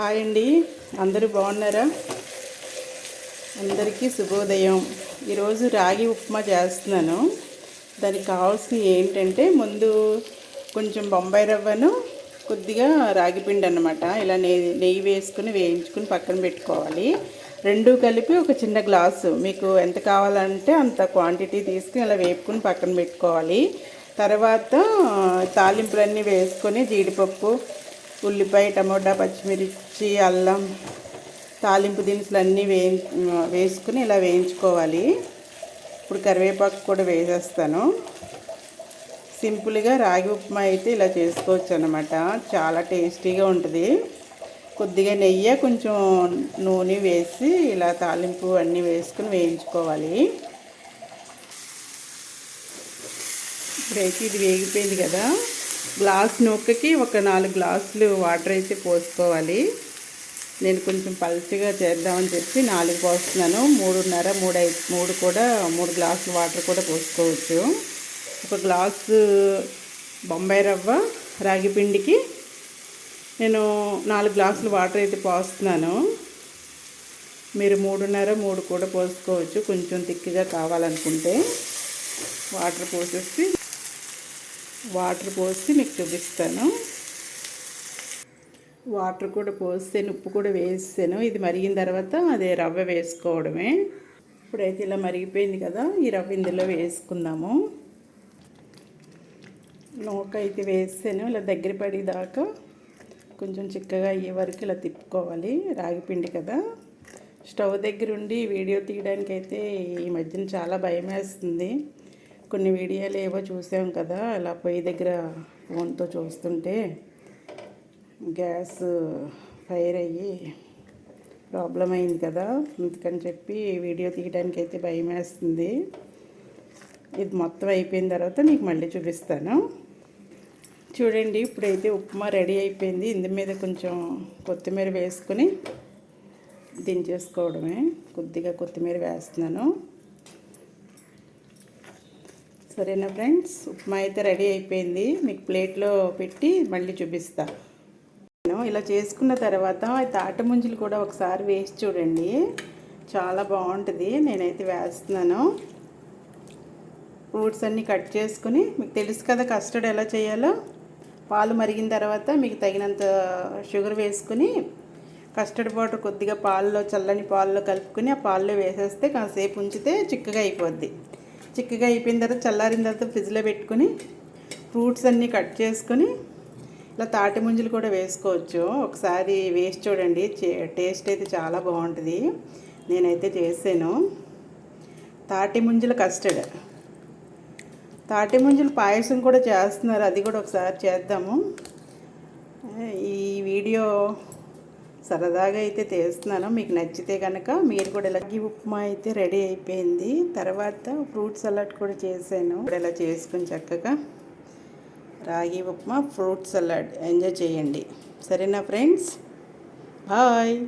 Hi అండి. అందరూ బాగున్నారా? అందరికీ శుభోదయం. ఈరోజు రాగి ఉప్మా చేస్తున్నాను. దానికి కావాల్సినవి ఏంటంటే ముందు కొంచెం బొంబాయి రవ్వను కొద్దిగా రాగి పిండి అనమాట ఇలా నెయ్యి నెయ్యి వేసుకుని వేయించుకుని పక్కన పెట్టుకోవాలి. రెండు కలిపి ఒక చిన్న గ్లాసు. మీకు ఎంత కావాలంటే అంత క్వాంటిటీ తీసుకుని ఇలా వేపుకుని పక్కన పెట్టుకోవాలి. తర్వాత తాలింపులన్నీ వేసుకొని జీడిపప్పు ఉల్లిపాయ టమోటా పచ్చిమిర్చి అల్లం తాలింపు దినుసులు అన్నీ వే వేసుకుని ఇలా వేయించుకోవాలి. ఇప్పుడు కరివేపాకు కూడా వేసేస్తాను. సింపుల్గా రాగి ఉప్మా అయితే ఇలా చేసుకోవచ్చు అనమాట చాలా టేస్టీగా ఉంటుంది. కొద్దిగా నెయ్యి కొంచెం నూనె వేసి ఇలా తాలింపు అన్నీ వేసుకుని వేయించుకోవాలి. ఇప్పుడైతే ఇది వేగిపోయింది కదా. గ్లాస్ నూకకి ఒక నాలుగు గ్లాసులు వాటర్ అయితే పోసుకోవాలి. నేను కొంచెం పల్చగా చేద్దామని చెప్పి నాలుగు పోస్తున్నాను. మూడున్నర మూడు ఐదు మూడు కూడా మూడు గ్లాసులు వాటర్ కూడా పోసుకోవచ్చు. ఒక గ్లాసు బొంబాయి రవ్వ రాగి పిండికి నేను నాలుగు గ్లాసులు వాటర్ అయితే పోస్తున్నాను. మీరు మూడున్నర మూడు కూడా పోసుకోవచ్చు. కొంచెం తిక్కిగా కావాలనుకుంటే వాటర్ పోసేసి వాటర్ పోసి మీకు చూపిస్తాను. వాటర్ కూడా పోస్తాను ఉప్పు కూడా వేసాను ఇది మరిగిన తర్వాత అదే రవ్వ వేసుకోవడమే. ఇప్పుడైతే ఇలా మరిగిపోయింది కదా ఈ రవ్వ ఇందులో వేసుకుందాము. నూక అయితే వేసాను ఇలా దగ్గర పడేదాకా కొంచెం చిక్కగా అయ్యే వరకు ఇలా తిప్పుకోవాలి. రాగిపిండి కదా. స్టవ్ దగ్గర ఉండి వీడియో తీయడానికి అయితే ఈ మధ్యన చాలా భయం వేస్తుంది. కొన్ని వీడియోలు ఏవో చూసాం కదా ఇలా పొయ్యి దగ్గర ఫోన్తో చూస్తుంటే. గ్యాస్ ఫైర్ అయ్యి ప్రాబ్లం అయింది కదా. అందుకని చెప్పి వీడియో తీయడానికి అయితే భయం వేస్తుంది. ఇది మొత్తం అయిపోయిన తర్వాత మీకు మళ్ళీ చూపిస్తాను. చూడండి ఇప్పుడైతే ఉప్మా రెడీ అయిపోయింది. ఇందు మీద కొంచెం కొత్తిమీర వేసుకొని దించేసుకోవడమే. కొద్దిగా కొత్తిమీర వేస్తున్నాను. సరేనా ఫ్రెండ్స్? ఉప్మా అయితే రెడీ అయిపోయింది. మీకు ప్లేట్లో పెట్టి మళ్ళీ చూపిస్తాను ఇలా చేసుకున్న తర్వాత తాట ముంజులు కూడా ఒకసారి వేసి చూడండి. చాలా బాగుంటుంది. నేనైతే వేస్తున్నాను. ఫ్రూట్స్ అన్నీ కట్ చేసుకుని మీకు తెలుసు కదా కస్టర్డ్ ఎలా చేయాలో? పాలు మరిగిన తర్వాత మీకు తగినంత షుగర్ వేసుకుని కస్టర్డ్ పౌడర్ కొద్దిగా పాలలో చల్లని పాలలో కలుపుకొని ఆ పాలలో వేసేస్తే కాసేపు ఉంచితే చిక్కగా అయిపోద్ది. చిక్కగా అయిపోయిన తర్వాత చల్లారిన తర్వాత ఫ్రిడ్జ్లో పెట్టుకొని ఫ్రూట్స్ అన్నీ కట్ చేసుకొని ఇట్లా తాటి ముంజలు కూడా వేసుకోవచ్చు. ఒకసారి వేసి చూడండి. టేస్ట్ అయితే చాలా బాగుంటుంది. నేనైతే చేసాను తాటి ముంజల కస్టర్డ్. తాటి ముంజలు పాయసం కూడా చేస్తున్నారు. అది కూడా ఒకసారి చేద్దాము. ఈ వీడియో సరదాగా అయితే తీస్తున్నాను. మీకు నచ్చితే కనుక మీరు కూడా ఇలా ఉప్మా అయితే రెడీ అయిపోయింది. తర్వాత ఫ్రూట్ సలాడ్ కూడా చేశాను. ఇలా చేసుకుని చక్కగా రాగి ఉప్మా ఫ్రూట్ సలాడ్. ఎంజాయ్ చేయండి. సరేనా ఫ్రెండ్స్? బాయ్.